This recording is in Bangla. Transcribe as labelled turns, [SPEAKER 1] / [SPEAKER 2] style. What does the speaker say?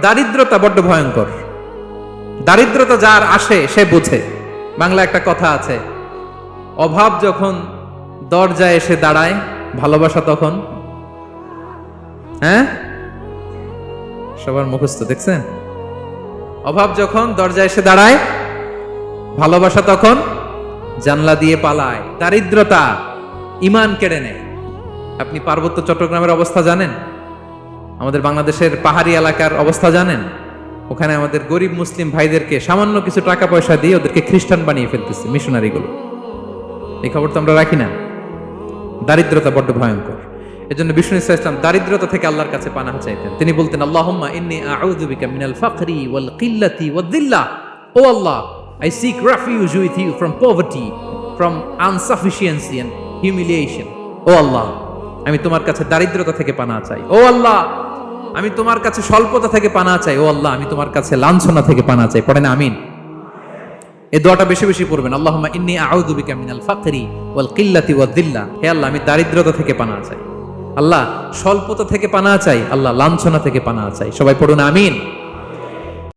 [SPEAKER 1] দারিদ্রতা বড্ড ভয়ঙ্কর। দারিদ্রতা যার আসে, সে বুঝে। বাংলা একটা কথা আছে, অভাব যখন দরজায় এসে দাঁড়ায়, ভালোবাসা তখন হ্যাঁ? সবার মুখস্থ, দেখছেন? অভাব যখন দরজায় এসে দাঁড়ায়, ভালোবাসা তখন জানলা দিয়ে পালায়। দারিদ্রতা ইমান কেড়ে নেয়। আপনি পার্বত্য চট্টগ্রামের অবস্থা জানেন? আমাদের বাংলাদেশের পাহাড়ি এলাকার অবস্থা জানেন? ওখানে আমাদের গরিব মুসলিম ভাইদেরকে সামান্য কিছু টাকা পয়সা দিয়ে ওদেরকে খ্রিস্টান বানিয়ে ফেলতেছে, মিশনারিগুলো। এই খবর তো আমরা রাখি না। দারিদ্রতা বড্ড ভয়ঙ্কর। এজন্য বিষ্ণু ইসা ইসলাম দারিদ্রতা থেকে আল্লাহর কাছে পানাহ চাইতেন তিনি বলতেন, আল্লাহুম্মা মিনাল ফাকরি ওয়াল কিল্লাতি ওয়াদ দিল্লাহ ও আল্লাহ I seek refuge with you from poverty from insufficiency humiliation ও আল্লাহ, আমি তোমার কাছে দারিদ্রতা থেকে পানা চাই। ও আল্লাহ আমি তোমার কাছে স্বল্পতা থেকে পানা চাই, ও আল্লাহ, আমি তোমার কাছে লাঞ্ছনা থেকে পানা চাই। পড়েন, আমিন। এই দোয়াটা বেশি বেশি পড়বেন আল্লাহ ইন্নি আউযু বিকা মিনাল ফাকরি ওয়াল কিল্লাতি ওয়া দিল্লাহ হে আল্লাহ, আমি দারিদ্রতা থেকে পানা চাই। আল্লাহ, স্বল্পতা থেকে পানা চাই, আল্লাহ, লাঞ্ছনা থেকে পানা চাই। সবাই পড়ুন, আমিন।